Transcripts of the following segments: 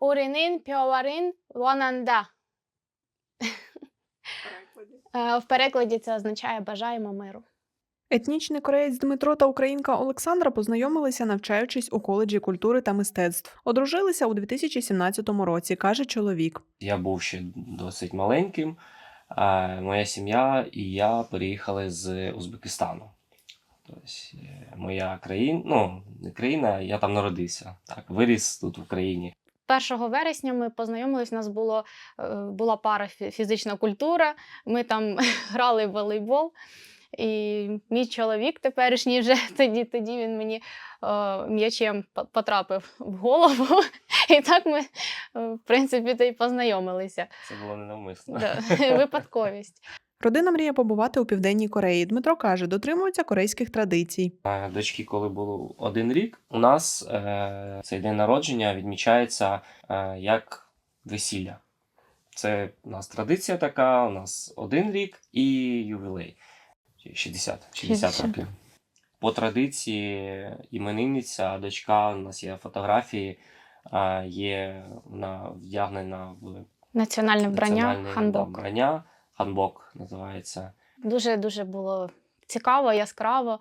Урінин пьоварин вонанда. Е, В перекладі це означає бажаємо миру. Етнічний кореєць Дмитро та українка Олександра познайомилися, навчаючись у коледжі культури та мистецтв. Одружилися у 2017 році, каже чоловік. Я був ще досить маленьким. Моя сім'я і я переїхали з Узбекистану. Тобто, е, моя країна, ну, не країна, я там народився. Так, виріс тут в Україні. 1 вересня ми познайомились, у нас було, е, була пара фізична культура, ми там грали в волейбол. І мій чоловік теперішній вже тоді, тоді він мені е, м'ячем потрапив в голову. І так ми, е, в принципі, то й познайомилися. Це було ненавмисно. Да, Випадковість. Родина мріє побувати у південній Кореї. Дмитро каже, дотримуються корейських традицій. Дочки, коли було один рік, у нас е, цей день народження відмічається е, як весілля. Це у нас традиція така, у нас один рік і ювілей. 60, 60 60. років. По традиції іменинниця, дочка, у нас є фотографії, е, є вона вдягнена в Національне вбрання, національне да, ханбок. вбрання. Ханбок називається. Дуже дуже було цікаво, яскраво.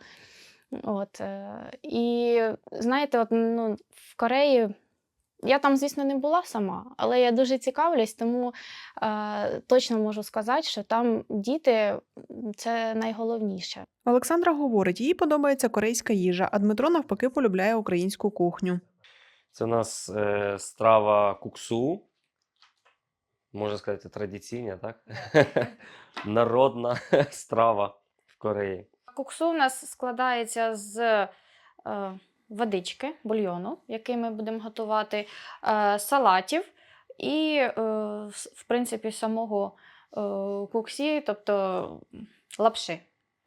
От, е, і знаєте, от, ну, в Кореї я там, звісно, не була сама, але я дуже цікавлюсь, тому е, точно можу сказати, що там діти це найголовніше. Олександра говорить, їй подобається корейська їжа, а Дмитро навпаки полюбляє українську кухню. Це у нас е, страва куксу. Можна сказати, традиційна, так? Народна страва в Кореї. Куксу в нас складається з е, водички, бульйону, який ми будемо готувати, е, салатів і, е, в принципі, самого е, куксі, тобто лапши,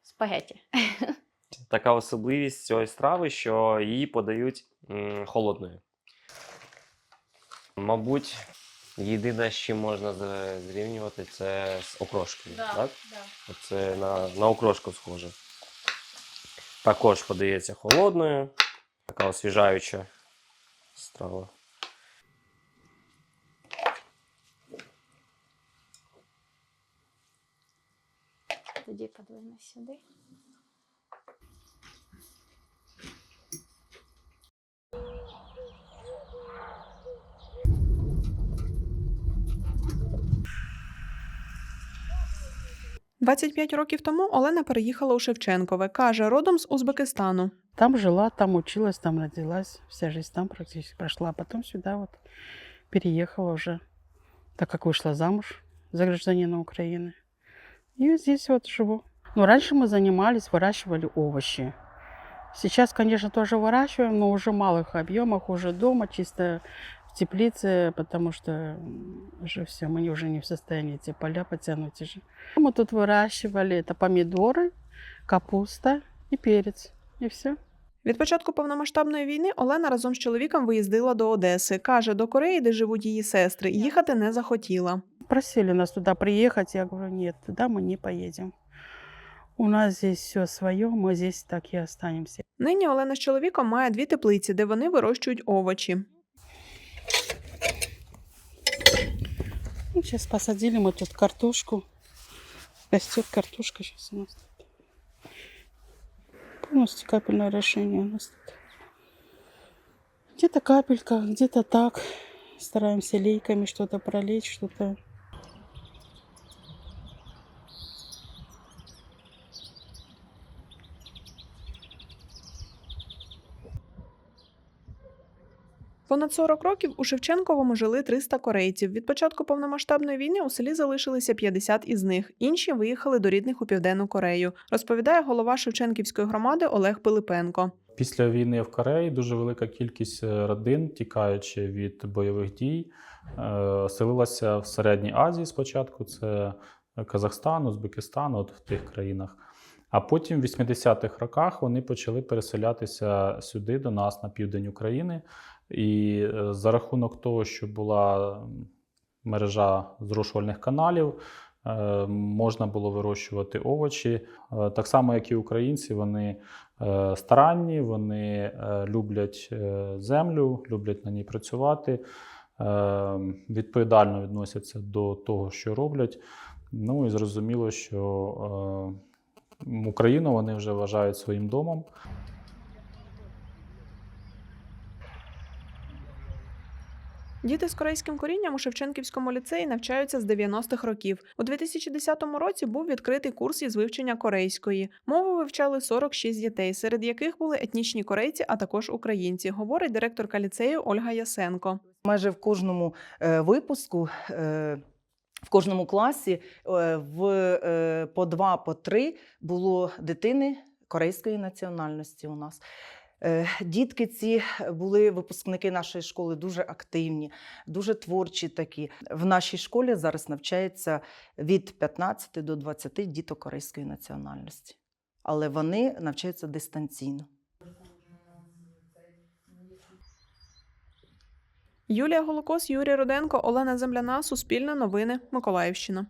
спагеті. Така особливість цієї страви, що її подають м, холодною. Мабуть, єдине, з чим можна зрівнювати, це з окрошкою. Так? Це на, на окрошку схоже. Також подається холодною. Така освіжаюча страва. Тоді подвину сюди. – 25 років тому Олена переїхала у Шевченкове. Каже, родом з Узбекистану. Там жила, там училась, там родилась. Вся жизнь там практически прошла. А потом сюда вот переехала уже, так как вышла замуж за гражданина Украины. И здесь вот живу. Но раньше мы занимались, выращивали овощи. Сейчас, конечно, тоже выращиваем, но уже в малых объемах, уже дома, чисто в теплице, потому что м, уже все, мы уже не в состоянии эти поля потянуть уже. Мы тут выращивали, это помидоры, капуста и перец. И все. Від початку повномасштабної війни Олена разом з чоловіком виїздила до Одеси. Каже, до Кореї, де живуть її сестри, їхати не захотіла. Просили нас туда приехать, я говорю, нет, туда мы не поедем. У нас здесь все свое, мы здесь так и останемся. Нині Олена з чоловіком має дві теплиці, де вони вирощують овочі. Ну, сейчас посадили мы тут картошку. Растет картошка сейчас у нас тут. Полностью капельное решение у нас тут. Где-то капелька, где-то так. Стараемся лейками что-то пролечь, что-то Понад 40 років у Шевченковому жили 300 корейців. Від початку повномасштабної війни у селі залишилися 50 із них. Інші виїхали до рідних у Південну Корею. Розповідає голова Шевченківської громади Олег Пилипенко. Після війни в Кореї дуже велика кількість е, родин, тікаючи від бойових дій, е, селилася в Середній Азії спочатку. Це Казахстан, Узбекистан, от в тих країнах. А потім в 80-х роках вони почали переселятися сюди, до нас, на південь України. І е, за рахунок того, що була мережа зрошувальних каналів, е, можна було вирощувати овочі. Е, Так само, як і українці, вони старанні, вони люблять землю, люблять на ній працювати. відповідально відносяться до того, що роблять. Ну і зрозуміло, що Україну вони вже вважають своїм домом. Діти з корейським корінням у Шевченківському ліцеї навчаються з 90-х років. У 2010 році був відкритий курс із вивчення корейської. Мову вивчали 46 дітей, серед яких були етнічні корейці, а також українці, говорить директорка ліцею Ольга Ясенко. майже в кожному е, випуску. В кожному класі е, в е, по два, по три було дитини корейської національності у нас. Е, Дітки ці були випускники нашої школи дуже активні, дуже творчі такі. В нашій школі зараз навчається від 15 до 20 діток корейської національності, але вони навчаються дистанційно. Юлія Голокос, Юрій Руденко, Олена Земляна, Суспільне новини, Миколаївщина.